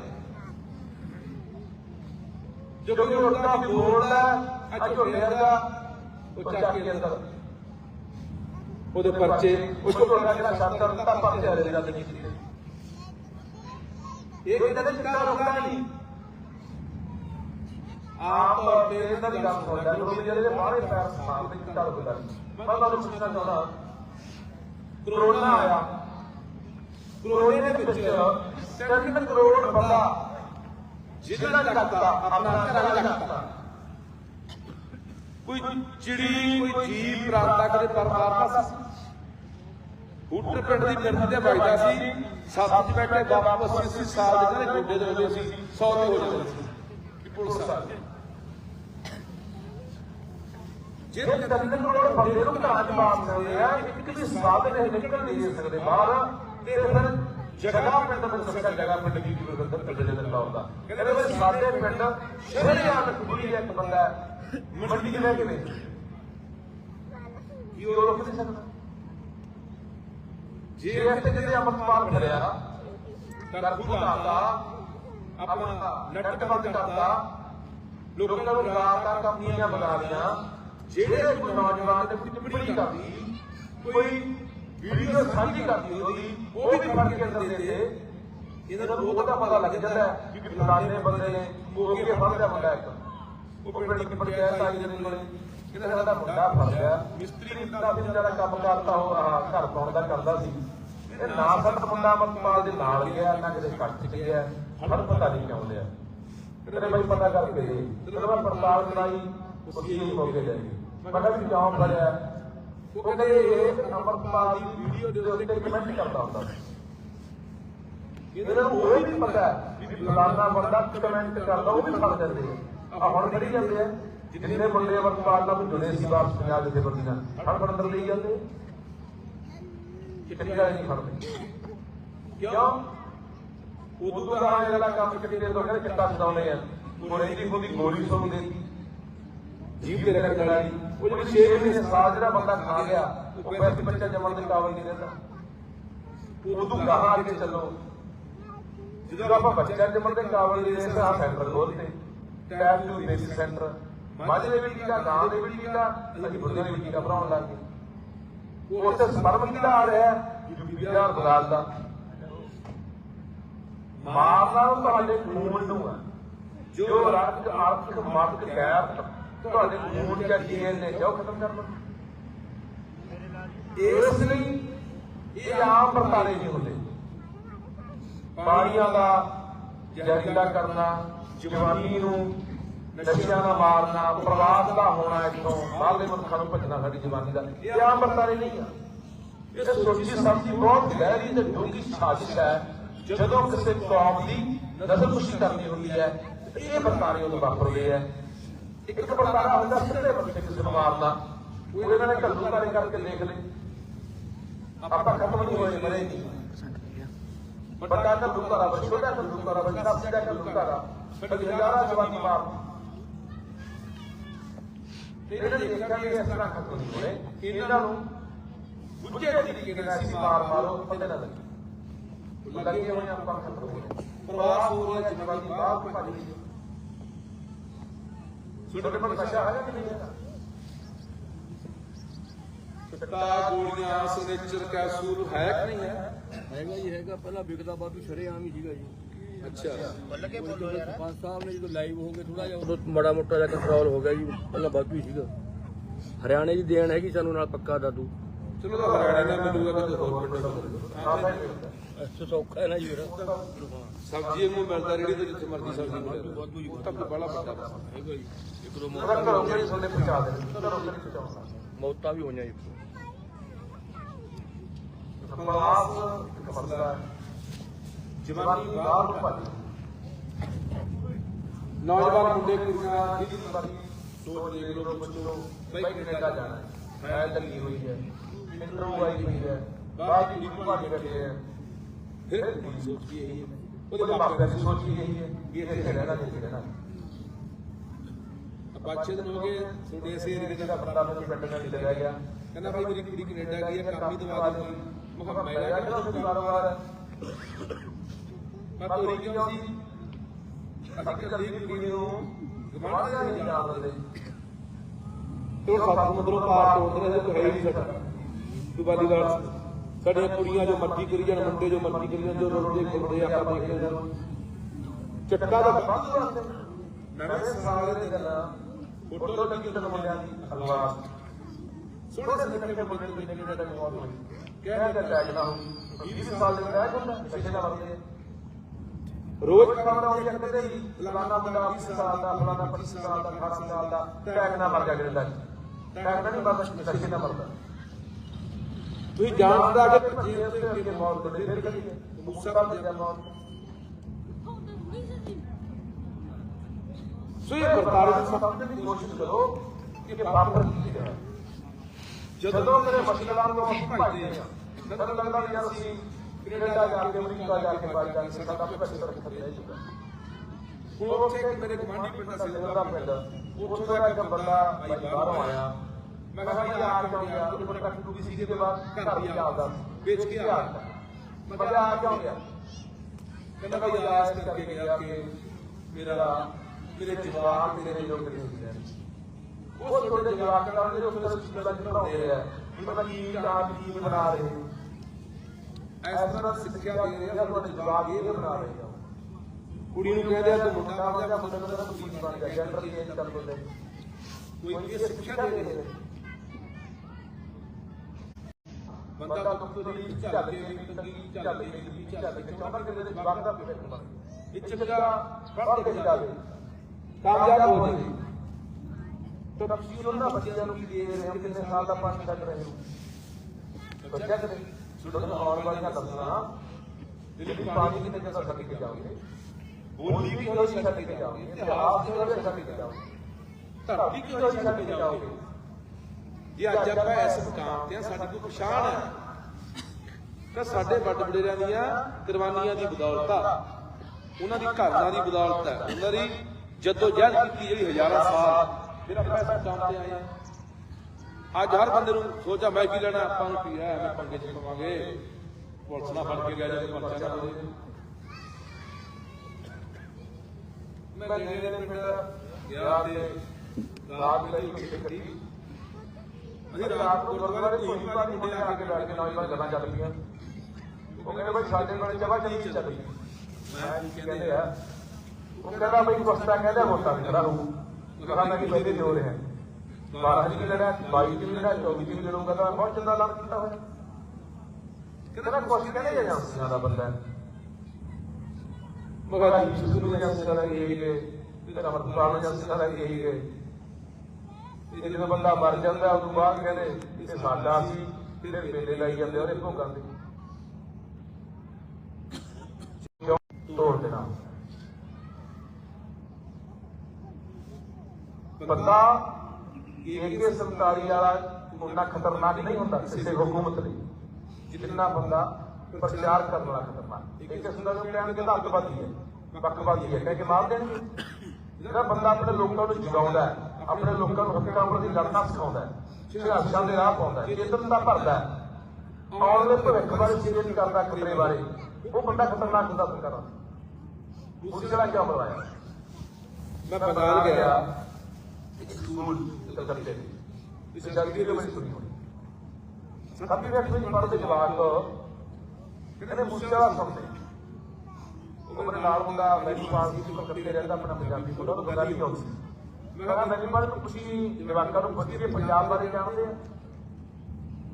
ਜਦੋਂ ਕੋਈ ਉੱਠਦਾ ਬੋਲਦਾ ਅੱਜ ਝੋਲੇ ਵਰਗਾ ਉਹ ਚੱਕ ਕੇ ਅੰਦਰ। ਉਹਦੇ ਪਰਚੇ ਉਹ ਝੋਲਾ ਜਿਹੜਾ ਸ਼ਾਸਤਰ ਦਾ ਪਰਚੇ ਦੀ ਕੀਤੀ ਇਹ ਕਹਿੰਦਾ ਤੇ ਚਿੱਟਾ ਰੋਕਦਾ ਨਹੀਂ। ਆਪ ਤੌਰ ਤੇ ਇਹਨਾਂ ਦੀ ਗੱਲ ਸੁਣਦਾ ਲੋਕ ਜਿਹੜੇ ਬਾਹਰੇ ਪੈਰ ਸਮਾਨ ਦੇ ਚਿੱਟਾ ਰੋਕਦਾ ਨਹੀਂ। ਮੈਂ ਤੁਹਾਨੂੰ ਪੁੱਛਣਾ ਚਾਹੁੰਦਾ ਕਰੋਨਾ ਆਇਆ। ਕਰੋਨੇ ਦੇ ਵਿੱਚ 3 ਕਰੋੜ ਬੰਦਾ ਜਿਹਨਾਂ ਨੇ ਕਰਤਾ ਆਪਣਾ ਘਰਾਂ ਦਾ ਕਰਤਾ ਕੋਈ ਚਿੜੀ ਕੋਈ ਜੀਵ ਪ੍ਰਾਂਤਾ ਕਦੇ ਪਰ ਮਾਰਦਾ ਸੀ? ਹੂਟਰ ਪਿੰਡ ਦੀ ਮਿਰਦੀ ਦੇ ਵਜਦਾ ਸੀ ਸੱਤ ਚ ਬੈਠੇ ਬਾਪੂ 80 80 ਸਾਲ ਦੇ ਜਿਹੜੇ ਗੋਡੇ ਦੇ ਹੁੰਦੇ ਸੀ 100 ਤੇ ਹੋ ਜਾਂਦੇ ਸੀ। ਕਿ ਪੁਲਿਸ ਆ ਗਈ। ਜੇ ਤਿੰਨ ਕਰੋੜ ਬੰਦੇ ਨੂੰ ਘਰਾਂ ਚ ਮਾਰ ਸਕਦੇ ਆ ਇੱਕ ਵੀ ਸਾਧਨ ਇਹ ਨਿਕਲ ਨਹੀਂ ਦੇ ਸਕਦੇ ਬਾਹਰ ਤੇ ਫਿਰ ਜਗ੍ਹਾ ਪਿੰਡ ਨੂੰ ਦੱਸਿਆ ਜਗ੍ਹਾ ਪਿੰਡ ਦੀ ਕੀ ਬੰਦਾ ਪਿੰਡ ਦੇ ਨਾਲ ਆਉਂਦਾ। ਕਹਿੰਦੇ ਵੀ ਸਾਡੇ ਪਿੰਡ ਸ਼ਹਿਰਾਂ ਕੁੜੀ ਇੱਕ ਬੰਦਾ ਮੰਡੀ ਲੈ ਕੇ ਵੇਚ। ਕੀ ਉਹ ਰੋਕ ਨਹੀਂ ਸਕਦਾ। ਜੇ ਇੱਥੇ ਜਿਹਦੇ ਅਮਰਪਾਲ ਖੜਿਆ ਕਰਫੂ ਲਾਤਾ ਆਪਣਾ ਨੈਟ ਬੰਦ ਕਰਤਾ ਲੋਕਾਂ ਨੂੰ ਰੋਜ਼ਗਾਰ ਕੰਪਨੀਆਂ ਬਣਾ ਲੀਆਂ ਜਿਹੜੇ ਕੋਈ ਨੌਜਵਾਨ ਨੇ ਕੋਈ ਟਿੱਪਣੀ ਕਰਦੀ, ਕੋਈ ਵੀਡੀਓ ਸਾਂਝੀ ਕਰਦੀ ਉਹਦੀ, ਉਹ ਵੀ ਫੜ ਕੇ ਅੰਦਰ ਦੇ ਦੇ। ਇਹਨਾਂ ਨੂੰ ਉਹਦਾ ਪਤਾ ਲੱਗ ਜਾਂਦਾ ਕਿ ਫਲਾਣੇ ਬੰਦੇ ਨੇ, ਉਹ ਫੜਦਾ ਬੰਦਾ ਇੱਕ। ਉਹ ਪਿੰਡ ਦੀ ਪੰਚਾਇਤ ਆਈ ਜਿਹਦੇ ਕੋਲੇ ਕਿਤੇ ਸਾਡਾ ਮੁੰਡਾ ਫੜ ਗਿਆ। ਮਿਸਤਰੀ ਦਾ ਵੀ ਜਿਹੜਾ ਕੰਮ ਕਰਦਾ, ਉਹ ਆਹ ਘਰ ਪਾਉਣ ਦਾ ਕਰਦਾ ਸੀ। ਇਹ ਨਾ ਸੱਤ ਮੁੰਡਾ ਮਤਪਾਲ ਦੇ ਨਾਲ ਗਿਆ, ਨਾ ਕਿਤੇ ਕੱਟ ਚ ਗਿਆ। ਹਰ ਪਤਾ ਨਹੀਂ ਕਿਉਂ ਲਿਆ। ਤੇਰੇ ਬਾਈ ਪਤਾ ਕਰਕੇ ਦੇ। ਤੇਰੇ ਮੈਂ ਪੜਤਾਲ ਕਰਾਈ, ਉਸੇ ਮੌਕੇ ਲੈ ਗਈ ਮੈਂ ਕਿਹਾ ਵੀ ਕਿਉਂ ਫੜਿਆ ਉਹ ਕਹਿੰਦੇ ਇਹ ਅਮਰਪਾਲ ਦੀ ਵੀਡੀਓ ਦੇ ਉੱਤੇ ਕਮੈਂਟ ਕਰਦਾ ਹੁੰਦਾ ਇਹਨਾਂ ਨੂੰ ਉਹ ਵੀ ਪਤਾ ਵੀ ਫਲਾਣਾ ਬੰਦਾ ਕਮੈਂਟ ਕਰਦਾ ਉਹ ਵੀ ਫੜ ਜਾਂਦੇ ਆ। ਹੁਣ ਫੜੀ ਜਾਂਦੇ ਆ, ਜਿੰਨੇ ਬੰਦੇ ਅਮਰਪਾਲ ਨਾਲ ਜੁੜੇ ਸੀ ਵਾਪਸ ਪੰਜਾਬ ਦੇ ਬੰਦੀ ਨਾਲ ਫੜ ਫੜ ਲਈ ਜਾਂਦੇ ਕਿੰਨੀ ਗੱਲ ਨਹੀਂ ਫੜਦੇ ਕਿਉਂ? ਉਦੋਂ ਤੋਂ ਜਿਹੜਾ ਕੰਮ ਕਿਤੇ ਤੋਂ ਕਹਿੰਦੇ ਚਿੱਟਾ ਛਡਾਉਣੇ ਆ। ਉਹ ਇਹਦੀ ਖੁਦੀ ਗੋਲੀ ਸੁਣ ਦੇ ਜੀਭ ਤੇ ਰੱਖਣ ਵਾਲੀ ਉਹ ਜਿਹੜੀ 6 ਮਹੀਨੇ ਸਾਲ ਜਿਹੜਾ ਬੰਦਾ ਖਾ ਗਿਆ, ਉਹ ਪੈਸੇ ਬੱਚਾ ਜਮਣ ਦੇ ਕਾਬਲ ਨਹੀਂ ਰਹਿੰਦਾ। ਉਦੋਂ ਕਹਾਂ ਅੱਗੇ ਚੱਲੋ? ਜਦੋਂ ਆਪਾਂ ਬੱਚਾ ਜਮਣ ਦੇ ਕਾਬਲ ਨਹੀਂ ਰਹਿੰਦਾ ਆ ਸੈਂਟਰ ਖੋਲਤੇ ਟੈਬ ਟੂ ਬੇਸਿਕ ਸੈਂਟਰ ਮਾਝੇ ਦੇ ਵਿੱਚ ਕੀਦਾ ਗਾਂ ਦੇ ਵਿੱਚ ਕੀਦਾ ਅਸੀਂ ਬੁੱਢੇ ਦੇ ਵਿੱਚ ਕੀਦਾ ਭਰਾਉਣ ਲੱਗ ਗਏ। ਉਹ ਸਪਰਮ ਕੀਦਾ ਆ ਰਿਹਾ ਯੂਪੀ ਦਾ ਬਗਾਲ ਦਾ। ਮਾਰਨਾ ਉਹ ਤੁਹਾਡੇ ਖੂਨ ਨੂੰ ਹੈ ਜੋ ਰੱਖ ਆਰਥਿਕ ਮਦਦ ਗੈਪ ਤੁਹਾਡੇ ਖੂਨ ਜਾਂ ਡੀਐਨਏ ਜੋ ਖਤਮ ਕਰ ਲਓ ਇਸ ਲਈ ਇਹ ਆਮ ਵਰਤਾਰੇ ਨਹੀਂ ਹੁੰਦੇ। ਪਾਣੀਆਂ ਦਾ ਜ਼ਹਿਰੀਲਾ ਕਰਨਾ, ਜਵਾਨੀ ਨੂੰ ਨਸ਼ਿਆਂ ਦਾ ਮਾਰਨਾ, ਪ੍ਰਵਾਸ ਦਾ ਹੋਣਾ ਇੱਥੋਂ ਬਾਹਰਲੇ ਮੁਲਕਾਂ ਨੂੰ ਭੱਜਣਾ ਸਾਡੀ ਜਵਾਨੀ ਦਾ। ਇਹ ਆਮ ਵਰਤਾਰੇ ਨਹੀਂ ਆ। ਇਹ ਸੋਚੀ ਸਮਝੀ ਬਹੁਤ ਗਹਿਰੀ ਤੇ ਡੂੰਘੀ ਸਾਜ਼ਿਸ਼ ਹੈ। ਜਦੋਂ ਕਿਸੇ ਕੌਮ ਦੀ ਨਸਲਕੁਸ਼ੀ ਕਰਨੀ ਹੁੰਦੀ ਹੈ, ਇਹ ਵਰਤਾਰੇ ਉਦੋਂ ਵਾਪਰਦੇ ਆ। ਇੱਕ ਵਰਤਾਰਾ ਹੁੰਦਾ ਸਿੱਧੇ ਬੰਦੇ ਕਿਸੇ ਨੂੰ ਮਾਰਨਾ ਉਹ ਇਹਨਾਂ ਨੇ ਘੱਲੂਕਾਰੇ ਕਰਕੇ ਦੇਖ ਲਏ ਆਪਾਂ ਖਤਮ ਨਹੀਂ ਹੋਏ ਮਰੇ ਨਹੀਂ। ਵੱਡਾ ਘੱਲੂਕਾਰਾ ਵਾ ਛੋਟਾ ਘੱਲੂਕਾਰਾ ਵਾ ਜਿਹੜਾ ਸਿੱਧਾ ਘੱਲੂਕਾਰਾ ਹਜ਼ਾਰਾਂ ਜਵਾਨੀ ਮਾਰ ਤੇ ਇਹਨਾਂ ਨੇ ਦੇਖਿਆ ਕਿ ਇਸ ਤਰ੍ਹਾਂ ਖਤਮ ਨਹੀਂ ਹੋਣੇ ਇਹਨਾਂ ਨੂੰ ਗੁੱਜੇ ਤਰੀਕੇ ਨਾਲ ਅਸੀਂ ਮਾਰ ਮਾਰੋ ਪਤਾ ਨਾ ਲੱਗੇ। ਲੱਗੇ ਹੋਏ ਆਪਾਂ ਖਤਮ ਹੋ ਗਏ। ਪ੍ਰਵਾਸ ਹੋ ਰਿਹਾ ਜਵਾਨੀ ਬਾਹਰ ਭੱਜ। ਗਈ ਛੋਟੇ ਕੋਲ ਨਸ਼ਾ ਹੈਗਾ ਕਿ ਨਹੀਂ ਹੈਗਾ? ਚਿੱਟਾ ਗੋਲੀਆਂ ਸਨੇਚਰ ਕੈਪਸੂਲ ਹੈ ਕਿ ਨਹੀਂ ਹੈ? ਹੈਗਾ ਜੀ ਹੈਗਾ। ਪਹਿਲਾਂ ਵਿਕਦਾ ਬਾਦੂ ਸ਼ਰੇਆਮ ਹੀ ਸੀਗਾ ਜੀ। ਅੱਛਾ। ਪੰਜ ਸਾਹਿਬ ਨੇ ਜਦੋਂ ਲਾਈਵ ਹੋ ਗਏ ਥੋੜਾ ਜਿਹਾ ਉਦੋਂ ਮਾੜਾ ਮੋਟਾ ਜਿਹਾ ਕੰਟਰੋਲ ਹੋ ਗਿਆ ਜੀ ਪਹਿਲਾਂ ਬਾਦੂ ਹੀ ਸੀਗਾ। ਹਰਿਆਣੇ ਦੀ ਦੇਣ ਹੈਗੀ ਸਾਨੂੰ ਨਾਲ ਪੱਕਾ ਦਾਦੂ। ਚਲੋ ਤਾਂ ਹਰਿਆਣਾ ਦਾ ਮਿਲੂਗਾ ਕਿਤੇ ਹੋਰ ਪਿੰਡ ਦਾ ਸੌਖਾ ਹੈ ਨਾ ਜੀ ਵੀਰ ਸਬਜ਼ੀ ਨੂੰ ਮਿਲਦਾ ਰੇੜੀ ਤੇ ਜਿੱਥੇ ਮਰਜ਼ੀ ਸਬਜ਼ੀ ਮਿਲੇ ਵਾਧੂ ਜੀ ਤਾਂ ਬੜਾ ਵੱਡਾ ਬਸ। ਹੈਗਾ ਜੀ। ਇੱਕ ਦੋ ਮੌਤਾਂ ਘਰੋਂ ਕਿਹੜੀ ਸੁਣਦੇ ਪਹੁੰਚਾ ਦੇ ਘਰੋਂ ਕਿਹੜੀ ਪਹੁੰਚਾਉਂਦਾ ਮੌਤਾਂ ਵੀ ਹੋਈਆਂ ਜੀ। ਪ੍ਰਵਾਸ ਇੱਕ ਮਸਲਾ ਜਵਾਨੀ ਬਾਹਰ ਨੂੰ ਭੱਜ ਨੌਜਵਾਨ ਮੁੰਡੇ ਕੁੜੀਆਂ ਜਿਹਦੀ ਵਾਰੀ ਸੋਚ ਦੇਖ ਲਓ ਬੱਚੋ ਬਈ ਕੈਨੇਡਾ ਜਾਣਾ? ਹੈ ਮੈਂ ਲੱਗੀ ਹੋਈ ਹੈ। ਇੰਟਰਵਿਊ ਆਈ ਹੋਈ ਹੈ। ਬਾਅਦ ਵਿੱਚ ਭਾਜੀ ਬੈਠੇ ਹੈ। ਫਿਰ ਕੁੜੀ ਸੋਚਦੀ ਇਹੀ ਹੈ ਉਹਦੇ ਮਾਪਿਆਂ ਦੀ ਸੋਚ ਵੀ ਇਹੀ ਹੈ ਵੀ ਇਹ ਇੱਥੇ ਰਹਿਣਾ ਨਹੀਂ ਇੱਥੇ ਰਹਿਣਾ ਬੱਚੇ ਦਿਨ ਹੋ ਗਏ, ਤੁਹਾਡੇ ਇਸੇ ਏਰੀਏ ਜਿਹੜਾ ਦਾ ਬੰਦਾ ਮੈਨੂੰ ਪਿੰਡ ਨਾਲ ਚਲਾ ਗਿਆ ਕਹਿੰਦਾ ਭਾਈ ਮੇਰੀ ਕੁੜੀ ਕੈਨੇਡਾ ਗਈ ਹੈ ਕੰਮ ਹੀ ਦਵਾ ਦੇ ਮੈਂ ਕਿਹਾ, ਮੈਂ ਮੈਂ ਕਿਹੜਾ ਉਸ ਕਾਰੋਬਾਰ ਮੈਂ ਤੋਰੀ ਕਿਉਂ ਸੀ ਅਸੀਂ ਕੱਲੀ ਕੁੜੀ ਨੂੰ ਗਵਾਹ ਨਹੀਂ ਜਾਣ ਦਿੰਦੇ। ਤੇ ਉਹ ਸੱਤ ਮੰਦਰੋਂ ਪਾਰ ਤੋੜਦੇ ਨੇ ਕੋਈ ਹੈ ਹੀ ਨਹੀਂ ਸਾਡਾ। ਤੂੰ ਬਾਦੀ ਗੱਲ ਸਾਡੀਆਂ ਕੁੜੀਆਂ ਜੋ ਮਰਜ਼ੀ ਕਰੀ ਜਾਣ ਮੁੰਡੇ ਜੋ ਮਰਜ਼ੀ ਕਰੀ ਜਾਣ ਜੋ ਰੋਂਦੇ ਖੁੱਲਦੇ ਆਪਾਂ ਦੇਖਦੇ ਹਾਂ। ਚਿੱਟਾ ਦਾ ਬੰਦ ਕਰਦੇ ਨਵੇਂ ਸਾਲ ਦੇ ਦਿਨ ਫੋਟੋ ਲੱਗੀ ਤੇ ਮੁੰਡਿਆਂ ਦੀ ਹਲਵਾ ਸੋਹਣੇ ਜਿਹੇ ਨਿੱਕੇ ਮੁੰਡੇ ਦੀ ਨਿੱਕੇ ਦਾ ਮੌਤ ਹੋਈ। ਕਹਿੰਦੇ ਟੈਗ ਨਾ ਹੋਈ 20 ਸਾਲ ਦੇ ਟੈਗ ਹੁੰਦਾ ਪਿੱਛੇ ਦਾ ਵਰਦੇ ਰੋਜ਼ ਖਬਰ ਆਉਂਦੀ ਹੈ ਕਿਤੇ ਵੀ ਫਲਾਣਾ ਮੁੰਡਾ 20 ਸਾਲ ਦਾ ਫਲਾਣਾ 25 ਸਾਲ ਦਾ 28 ਸਾਲ ਦਾ ਟੈਗ ਨਾ ਮਰ ਗਿਆ ਕਿਤੇ ਟੈਗ ਨਾ ਨਹੀਂ ਮਰਦਾ ਕਿਸੇ ਨਾ ਮਰਦਾ। ਤੁਸੀਂ ਜਾਣਦਾ ਕਿ ਜੇ ਉਸ ਦੇ ਅੱਗੇ ਮੌਤ ਦੇ ਫਿਰ ਕਦੀ ਮੁਸਾ ਦਾ ਦੇ ਮੌਤ ਸੋ ਇਹ ਵਰਤਾਰੇ ਦੀ ਸਭ ਸਮਝਣ ਦੀ ਕੋਸ਼ਿਸ਼ ਕਰੋ ਕਿ ਬਾਬਰ ਕੀ ਹੈ। ਜਦੋਂ ਮੇਰੇ ਮੁਸ਼ਕਲਾਂ ਤੋਂ ਅਸੀਂ ਭੱਜਦੇ ਹਾਂ, ਮੈਨੂੰ ਲੱਗਦਾ ਵੀ ਯਾਰ ਅਸੀਂ ਕੈਨੇਡਾ ਜਾ ਕੇ ਅਮਰੀਕਾ ਜਾ ਕੇ ਬਾਈ ਜਾ ਕੇ ਸਾਡਾ ਭਵਿੱਖ ਸੁਰੱਖਿਅਤ ਰਹਿ ਜੂਗਾ ਹੁਣ ਉੱਥੇ ਇੱਕ ਮੇਰੇ ਗਵਾਂਢੀ ਪਿੰਡ ਸੀ ਦਾ ਪਿੰਡ ਉੱਥੋਂ ਦਾ ਇੱਕ ਬੰਦਾ ਬਾਈ ਬਾਹਰੋਂ ਆਇਆ। ਮੈਂ ਕਿਹਾ ਵੀ ਆ ਕਿਉਂ ਗਿਆ? ਉਹਦੇ ਕੋਲ ਕੱਟ ਟੂਟੀ ਸੀ ਦੇ ਬਾਅਦ ਘਰ ਵੀ ਆਪਦਾ ਵੇਚ ਕੇ ਆ ਮੈਂ ਕਿਹਾ ਆ ਕਿਉਂ ਗਿਆ? ਕਹਿੰਦਾ ਬਈ ਆ ਇਸ ਕਰਕੇ ਗਿਆ ਕਿ ਮੇਰਾ ਮੇਰੇ ਜਵਾਕ ਮੇਰੇ ਯੋਗ ਨਹੀਂ ਹੁੰਦੇ ਉਹ ਛੋਟੇ ਜਵਾਕ ਦਾ ਉਹਦੇ ਉੱਤੇ ਸਿੱਧਾ ਚੜਾਉਂਦੇ ਆ ਵੀ ਪਤਾ ਕੀ ਕਾਮ ਕੀ ਬਣਾ ਰਹੇ। ਇਸ ਤਰ੍ਹਾਂ ਸਿੱਖਿਆ ਦੇ ਰਹੇ ਆ ਤੁਹਾਡੇ ਜਵਾਕ ਇਹ ਬਣਾ ਰਹੇ ਆ। ਕੁੜੀ ਨੂੰ ਕਹਿੰਦੇ ਆ ਤੂੰ ਮੁੰਡਾ ਬਣ ਜਾ ਮੁੰਡਾ ਦਾ ਕੁੜੀ ਬਣ ਗਿਆ ਜੈਂਡਰ ਚੇਂਜ ਕਰ ਦਿੰਦੇ। ਕੋਈ ਇਹ ਸਿੱਖਿਆ ਦੇ ਰਹੇ ਬੰਦਾ ਦੀ ਚੱਲ ਕੇ ਤੰਗੀ ਚੱਲ ਕੇ ਚੱਲ ਕੇ ਚਾਹੁੰਦਾ ਕਿ ਮੇਰੇ ਜਵਾਕ ਦਾ ਭਵਿੱਖ ਬਣੇ ਇਹ ਚੰਗਾ ਪੜ੍ਹ ਕੇ ਜਾਵੇ। ਕਾਮਯਾਬ ਹੋ ਜਾਵੇ। ਤਾਂ ਤੁਸੀਂ ਉਹਨਾਂ ਬੱਚਿਆਂ ਨੂੰ ਕੀ ਦੇ ਰਹੇ ਹੋ ਕਿੰਨੇ ਸਾਲ ਦਾ ਪਾਣੀ ਛੱਡ ਰਹੇ ਹੋ? ਬੱਚਾ ਕਦੇ ਸੁਣਨ ਆਉਣ ਵਾਲੀਆਂ ਦੱਸਣਾ ਜਿਹੜੀ ਪਾਣੀ ਕਿੰਨੇ ਜਗ੍ਹਾ ਛੱਡ ਕੇ ਜਾਓਗੇ? ਬੋਲੀ ਵੀ ਕਿਹੋ ਜਿਹੀ ਛੱਡ ਕੇ ਜਾਓਗੇ? ਇਤਿਹਾਸ ਕਿਹੋ ਜਿਹਾ ਛੱਡ ਕੇ ਜਾਓਗੇ ਧਰਤੀ ਕਿਹੋ ਜਿਹੀ ਛੱਡ ਕੇ ਜਾਓਗੇ? ਜੇ ਅੱਜ ਆਪਾਂ ਇਸ ਮੁਕਾਮ ਤੇ ਆ ਸਾਡੀ ਕੋਈ ਪਛਾਣ ਹੈ, ਤਾਂ ਸਾਡੇ ਵੱਡ ਵਡੇਰਿਆਂ ਦੀਆਂ ਕੁਰਬਾਨੀਆਂ ਦੀ ਬਦੌਲਤ ਆ। ਉਹਨਾਂ ਦੀ ਘਾਲਣਾ ਦੀ ਬਦੌਲਤ ਹੈ। ਉਹਨਾਂ ਦੀ ਜਦੋਂ ਜਹਿਦ ਕੀਤੀ ਜਿਹੜੀ ਹਜ਼ਾਰਾਂ ਸਾਲ ਫਿਰ ਆਪਾਂ ਇਸ ਮੁਕਾਮ ਤੇ ਆਏ ਆ ਅੱਜ ਹਰ ਬੰਦੇ ਨੂੰ ਸੋਚਾ, ਮੈਂ ਕੀ ਲੈਣਾ, ਆਪਾਂ ਨੂੰ ਕੀ ਹੈ, ਮੈਂ ਪੰਗੇ ਚ ਪਵਾਂਗੇ। ਪੁਲਿਸ ਨਾਲ ਫੜ ਕੇ ਗਿਆ ਜੇ ਪਰਚਾ ਨਾ ਹੋਵੇ ਮੈਂ ਨੇੜੇ ਦੇ ਪਿੰਡ ਗਿਆ ਤੇ ਰਾਤ ਲਈ ਕਿਤੇ ਰਾਤ ਨੂੰ ਗੁਰਦੁਆਰੇ ਕੋਈ ਪਾਣੀ ਮੁੰਡੇ ਆ ਕੇ ਬੈਠ ਕੇ ਨੌਜਵਾਨ ਗੱਲਾਂ ਚੱਲ ਪਈਆਂ। ਉਹ ਕਹਿੰਦੇ ਬਈ ਸਾਡੇ ਕੋਲ ਜਵਾ ਚੱਲੀ ਚੱਲ ਪਈ। ਮੈਂ ਕੀ ਕਹਿੰਦੇ ਆ? ਉਹ ਕਹਿੰਦਾ ਬਈ ਕੋਸਤਾ ਕਹਿੰਦਾ ਵੋਟਾਂ ਤੇ ਖੜਾ ਰਹੂ ਕਹਾ ਮੈਂ ਕਿ ਪਹਿਲੇ ਜੋ ਰਿਹਾ। 12 ਜੀ ਲੜਿਆ 22 ਜੀ ਲੜਿਆ 24 ਜੀ ਲੜੂਗਾ ਤਾਂ ਮੈਂ ਬਹੁਤ ਚੰਗਾ ਐਲਾਨ ਕੀਤਾ ਹੋਇਆ। ਕਹਿੰਦਾ ਕੋਸ਼ਿਸ਼ ਕਹਿੰਦੇ ਜੇ ਏਜੰਸੀਆਂ ਦਾ ਬੰਦਾ ਹੈ। ਮਗਰ ਯੂਸਫ ਨੂੰ ਏਜੰਸੀ ਦਾ ਇਹ। ਕਿ ਤੇਰਾ ਮਰਦਾਨ ਏਜੰਸੀ ਦਾ ਇਹ। ਕਿ ਜਦੋਂ ਬੰਦਾ ਮਰ ਜਾਂਦਾ ਉਸ ਤੋਂ ਬਾਅਦ ਕਹਿੰਦੇ ਇਹ ਸਾਡਾ ਸੀ, ਫਿਰ ਮੇਲੇ ਲਾਈ ਜਾਂਦੇ ਉਹਦੇ ਭੋਗਾਂ ਦੇ ਕਿਉਂ? ਤੋੜ ਦੇਣਾ। ਬੰਦਾ ਇਹ 47 ਵਾਲਾ ਉਹਨਾਂ ਖਤਰਨਾਕ ਨਹੀਂ ਹੁੰਦਾ, ਕਿਸੇ ਹਕੂਮਤ ਲਈ, ਜਿੰਨਾ ਬੰਦਾ ਪ੍ਰਚਾਰ ਕਰਨ ਵਾਲਾ ਖਤਰਨਾਕ। ਇੱਕ ਕਿਸਮ ਦਾ ਜੋ ਕਹਿਣ ਕਹਿੰਦਾ ਅੱਤਵਾਦੀ ਹੈ ਪੱਖਵਾਦੀ ਹੈ, ਕਹਿ ਕੇ ਮਾਰ ਦੇਣਗੇ। ਜਿਹੜਾ ਬੰਦਾ ਆਪਣੇ ਲੋਕਾਂ ਨੂੰ ਜਗਾਉਂਦਾ ਹੈ ਆਪਣੇ ਲੋਕਾਂ ਨੂੰ ਹੱਕਾਂ ਪ੍ਰਤੀ ਲੜਨਾ ਸਿਖਾਉਂਦਾ ਹੈ ਸੰਘਰਸ਼ਾਂ ਦੇ ਰਾਹ ਪਾਉਂਦਾ ਹੈ ਚੇਤਨ ਦਾ ਭਰਦਾ ਹੈ। ਆਉਣ ਵਾਲੇ ਭਵਿੱਖ ਬਾਰੇ ਚਿੰਤਾ ਕਰਦਾ ਖਤਰੇ ਬਾਰੇ। ਉਹ ਬੰਦਾ ਖਤਰਨਾਕ ਹੁੰਦਾ ਸਰਕਾਰਾਂ ਉਸ ਜਿਹੜਾ ਕਿਉਂ ਬੁਲਾਇਆ ਮੈਂ ਬੰਗਾਲ ਗਿਆ ਸਕੂਲ ਕਲਕੱਤੇ ਇਸ ਜਲਦੀ ਦੇ। ਵਿੱਚ ਸੁਣੀ ਹੋਣੀ। ਸੱਤਵੀਂ ਅੱਠਵੀਂ ਵਿੱਚ ਪੜ੍ਹਦੇ ਜਵਾਕ ਮੂਸੇ ਵਾਲਾ ਸੁਣਦੇ ਉਹ ਮੇਰੇ ਨਾਲ ਮੁੰਡਾ ਮੈਰੀ ਪਾਸ ਦੀ ਕਲਕੱਤੇ ਰਹਿੰਦਾ ਆਪਣਾ ਪੰਜਾਬੀ ਮੁੰਡਾ ਉਹ ਬੰਗਾਲੀ ਨਹੀਂ ਆਉਂਦੀ। ਮੈਂ ਕਿਹਾ ਮੈਰੀ ਪਾਸ ਨੂੰ ਪੁੱਛੀ ਜਵਾਕਾਂ ਨੂੰ ਪੁੱਛੀ ਕਿ ਪੰਜਾਬ ਬਾਰੇ ਜਾਣਦੇ ਆ।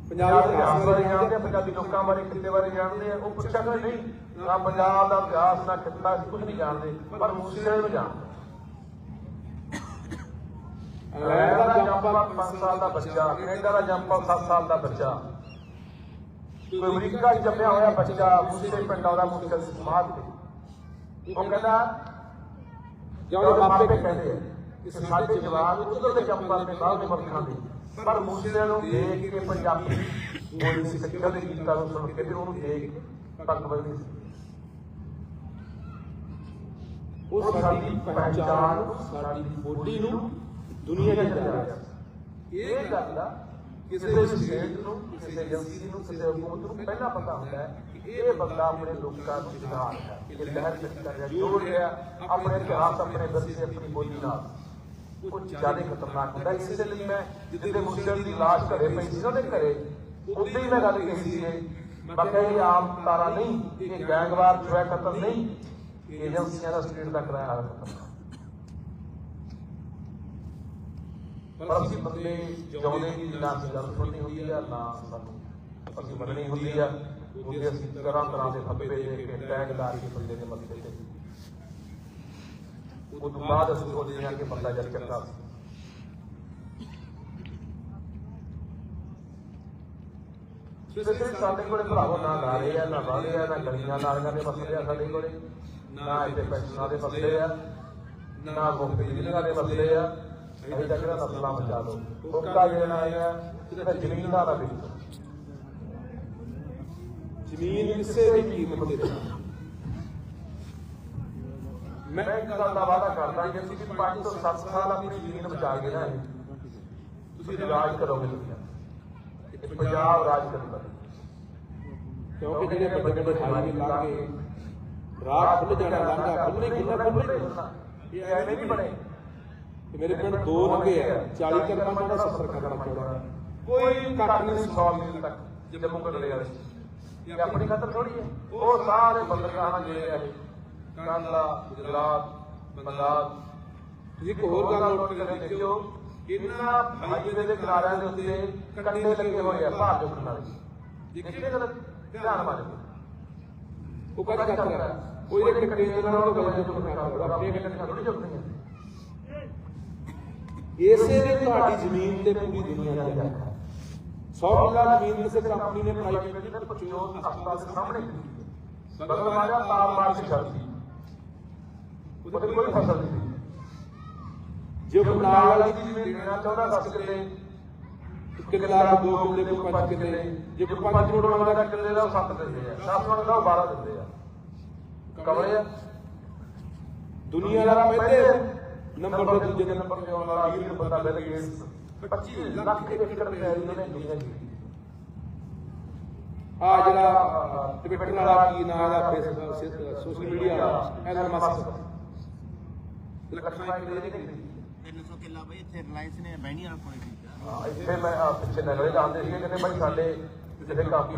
ਪੰਜਾਬ ਦੇ ਇਤਿਹਾਸ ਬਾਰੇ ਜਾਣਦੇ ਆ। ਪੰਜਾਬੀ ਲੋਕਾਂ ਬਾਰੇ ਕਿੱਤੇ ਬਾਰੇ ਜਾਣਦੇ ਆ। ਉਹ ਪੁੱਛਿਆ ਕਿ ਨਹੀਂ ਨਾ ਪੰਜਾਬ ਦਾ ਇਤਿਹਾਸ ਨਾ ਕਿੱਤਾ ਕੁਝ ਨਹੀਂ ਜਾਣਦੇ ਪਰ ਮੂਸੇ ਨੂੰ ਜਾਣਦੇ ਅਮਰੀਕਾ ਦਾ ਜੰਪਾ 5 ਸਾਲ ਦਾ ਬੱਚਾ ਕੈਨੇਡਾ ਦਾ ਜੰਪਾ 7 ਸਾਲ ਦਾ ਬੱਚਾ। ਕੋਈ ਅਮਰੀਕਾ ਜੰਮਿਆ ਹੋਇਆ ਬੱਚਾ ਮੂਸੇ ਪਿੰਡ ਆਉਂਦਾ ਮੂਸੇ ਸਮਾਜ ਤੇ। ਉਹ ਕਹਿੰਦਾ ਮਾਪੇ ਕਹਿੰਦੇ ਆ। ਕਿ ਸਾਡੇ ਜਵਾਨ ਉਧਰ ਦੇ ਜੰਪਾ ਤੇ ਬਾਹਰ ਦੇ ਮੁਲਕਾਂ ਦੇ। ਪਰ ਮੂਸੇ ਨੂੰ ਦੇਖ ਕੇ ਪੰਜਾਬੀ ਬੋਲੀ ਸੀ ਸਿੱਖਿਆ ਦੇ ਗੀਤਾਂ ਨੂੰ ਸੁਣ ਕੇ ਤੇ ਉਹਨੂੰ ਦੇਖ ਕੇ ਪੱਗ ਬੰਨ੍ਹਦੀ ਸੀ। ਉਹ ਸਾਡੀ ਪਹਿਚਾਣ ਸਾਡੀ ਬੋਲੀ ਨੂੰ ਦੁਨੀਆ 'ਚ ਜਾ ਰਿਹਾ ਇਹ ਗੱਲ ਆ ਕਿਸੇ ਸਟੇਟ ਨੂੰ ਕਿਸੇ ਏਜੰਸੀ ਨੂੰ ਕਿਸੇ ਹਕੂਮਤ ਨੂੰ ਪਹਿਲਾਂ ਪਤਾ ਹੁੰਦਾ ਹੈ ਕਿ ਇਹ ਬੰਦਾ ਆਪਣੇ ਲੋਕਾਂ ਨੂੰ ਜਗਾ ਰਿਹਾ ਹੈ ਇਹ ਲਹਿਰ ਚੱਕ ਕਰ ਰਿਹਾ ਜੋੜ ਰਿਹਾ ਆਪਣੇ ਇਤਿਹਾਸ ਆਪਣੇ ਵਿਰਸੇ ਆਪਣੀ ਬੋਲੀ ਨਾਲ। ਉਹ ਜ਼ਿਆਦਾ ਖਤਰਨਾਕ ਹੁੰਦਾ ਇਸੇ ਲਈ ਮੈਂ ਜਿੱਦੇ ਮੁਸਲਿਮ ਦੀ ਲਾਸ਼ ਘਰੇ ਪਈ ਸੀ ਉਹਦੇ ਘਰੇ ਉੱਤੇ ਹੀ ਮੈਂ ਗੱਲ ਕਹੀ ਸੀ ਇਹ ਮੈਂ ਕਿਹਾ ਇਹ ਆਮ ਤਾਰਾ ਨਹੀਂ ਇਹ ਗੈਂਗਵਾਰ ਜੋ ਹੈ ਕਤਲ ਨਹੀਂ ਇਹ ਏਜੰਸੀਆਂ ਦਾ ਸਟੇਟ ਦਾ ਕਰਾਇਆ ਹਾਲ ਖਤਰਨਾਕ ਪਰ ਅਸੀਂ ਬੰਦੇ ਜਿਉਂਦੇ ਹੀ ਨਾ ਅਸੀਂ ਗੱਲ ਸੁਣਨੀ ਹੁੰਦੀ ਆ ਨਾ ਸਾਨੂੰ ਅਸੀਂ ਮੰਨਣੀ ਹੁੰਦੀ ਆ ਉਹਦੇ ਅਸੀਂ ਤਰ੍ਹਾਂ ਤਰ੍ਹਾਂ ਦੇ ਫੱਬੇ ਦੇ ਕੇ ਟੈਗ ਲਾ ਕੇ ਬੰਦੇ ਦੇ ਮੱਥੇ ਤੇ ਉਹ ਤੋਂ ਬਾਅਦ ਅਸੀਂ ਸੋਚਦੇ ਹਾਂ ਕਿ ਬੰਦਾ ਜਦ ਚੰਗਾ ਸੀ ਸਿੱਧੇ ਸਾਡੇ ਕੋਲੇ ਭਰਾਵੋ ਨਾ ਨਾਰੇ ਆ ਨਾ ਵਾਲੇ ਆ ਨਾ ਗਲੀਆਂ ਨਾਲੀਆਂ ਦੇ ਮਸਲੇ ਆ ਸਾਡੇ ਕੋਲੇ ਨਾ ਇੱਥੇ ਪੈਨਸ਼ਨਾਂ ਦੇ ਮਸਲੇ ਆ ਨਾ ਮੁਫਤ ਬਿਜਲੀਆਂ ਦੇ ਮਸਲੇ ਆ ਅਸੀਂ ਤਾਂ ਕਿਹੜਾ ਨਸਲਾਂ ਬਚਾ ਦੋ ਕੋਕਾ ਜਿਹੜਾ ਆਇਆ ਸਿਰਫ ਜ਼ਮੀਨ ਦਾ ਨਾ ਵੇਚੋ ਜ਼ਮੀਨ ਕਿਸੇ ਵੀ ਕੀਮਤ ਤੇ ਨਹੀਂ। ਮੈਂ ਇੱਕ ਗੱਲ ਦਾ ਵਾਅਦਾ ਕਰਦਾ ਕਿ ਅਸੀਂ 5 ਤੋਂ 7 ਸਾਲ ਆਪਣੀ ਜ਼ਮੀਨ ਬਚਾ ਕੇ ਨਾ ਤੁਸੀਂ ਰਾਜ ਕਰੋਗੇ ਦੁਨੀਆ ਤੇ। ਇਹ ਪੰਜਾਬ ਰਾਜ ਕਰੂਗਾ ਕਿਉਂਕਿ ਜਿਹੜੇ ਵੱਡੇ ਵੱਡੇ ਹਾਈਵੇ ਲਾ ਕੇ ਰਾਹ ਖੁੱਲ ਜਾਣਾ ਲਾਂਘਾ ਖੁੱਲ੍ਹਣੇ ਖੁੱਲ੍ਹਣਾ ਖੁੱਲ੍ਹਣੇ ਇਹ ਐਵੇਂ ਨਹੀਂ ਬਣੇ ਤੇ ਮੇਰੇ ਪਿੰਡ ਦੋ ਲੰਘੇ ਆ 40 ਕਰਮਾਂ ਚੌੜਾ 70 ਕਰਮਾਂ ਚੌੜਾ ਕੋਈ ਕੱਟ ਨਹੀਂ 100 ਮੀਲ ਤੱਕ ਜੰਮੂ ਕਟੜੇ ਵਾਲੇ ਇਹ ਆਪਣੀ ਖਾਤਰ ਥੋੜੀ ਹੈ ਉਹ ਸਾਰੇ ਬੰਦਰਗਾਹਾਂ ਜਿਹੜੇ ਆ ਇਹ ਕਾਂਡਾ ਗੁਜਰਾਤ ਬੰਗਾਲ ਤੁਸੀਂ ਇੱਕ ਹੋਰ ਗੱਲ ਨੋਟ ਕਦੇ ਕਰਕੇ ਦੇਖਿਓ ਕਿੰਨਾ ਹਾਈਵੇ ਦੇ ਕਿਨਾਰਿਆਂ ਦੇ ਉੱਤੇ ਕੰਡੇ ਲੱਗੇ ਹੋਏ ਆ ਭਾਰ ਜੁੜਨ ਵਾਲੇ ਦੇਖੀਏ ਕਦੇ ਧਿਆਨ ਮਾਰੋ ਉਹ ਕੱਟ ਕਰ ਰਿਹਾ ਉਹ ਜਿਹੜੇ ਕੱਟੇ ਦੇ ਨਾਲ ਉਹ ਗੱਲ ਜੋ ਕਰਦਾ ਆਪਣੀ ਕੰਡੇ ਥੋੜੀ ਜੁੜਨੀ ਹੈ ਇਸੇ ਨੇ ਤੁਹਾਡੀ ਜ਼ਮੀਨ ਤੇ ਪੂਰੀ ਦੁਨੀਆ ਦਾ ਹੱਕ ਹੈ 100 ਕਿੱਲਾ ਜ਼ਮੀਨ ਕਿਸੇ ਕੰਪਨੀ ਨੇ ਪ੍ਰਾਈਵੇਟ ਨੇ ਪਚੋਤ ਹਸਪਤਾਲ ਦੇ ਸਾਹਮਣੇ ਬਗਲ ਮਾਰਿਆ ਤਾਰ ਮਾਰ ਕੇ ਛੱਡ ਉਹਦੇ ਕੋਈ ਫਸਲ ਨਹੀਂ ਜੇ ਉਹ ਨਾਲ ਵਾਲੀ ਦੀ ਦੇਣਾ ਚਾਹੁੰਦਾ 10 ਕਿੱਲੇ ਕਿੱਲਾ ਦੋ ਕਿੱਲੇ ਕੋਈ ਪੰਜ ਕਿੱਲੇ। ਜੇ ਕੋਈ ਪੰਜ ਕਰੋੜ ਮੰਗਦਾ ਮੰਗਦਾ ਕਿੱਲੇ ਦਾ ਉਹ 7 ਦਿੰਦੇ ਆ। 10 ਮੰਗਦਾ ਉਹ 12 ਦਿੰਦੇ ਆ। ਕਮਲੇ ਆ। ਦੁਨੀਆ ਦਾ ਪਹਿਲੇ ਨੰਬਰ ਤੇ ਦੂਜੇ ਨੰਬਰ ਤੇ ਆਉਣ ਵਾਲਾ ਵੀਰ ਬੰਦਾ ਬਿਲ ਗੇਟਸ 25 ਲੱਖ ਏਕੜ ਤੇ ਉਹਨੇ ਦੁਨੀਆ ਦੀ ਆ ਜਿਹੜਾ ਟਵਿੱਟਰ ਵਾਲਾ ਕੀ ਨਾਮ ਦਾ Facebook social media Elon Musk ਲੱਖਾਂ ਏਕੜ ਦੀ ਖਰੀਦੀ 300 ਕਿੱਲਾ ਬਈ, ਇੱਥੇ ਰਿਲਾਇੰਸ ਨੇ, ਬਹਿਣੀ ਵਾਲਾ ਕੋਲੇ ਕੀਤਾ ਇੱਥੇ ਮੈਂ, ਆਹ, ਪਿੱਛੇ ਨਗਰੇ ਜਾਂਦੇ ਸੀ ਕਹਿੰਦੇ ਭਾਈ ਸਾਡੇ ਜਿਹੜੇ ਕਾਪੀ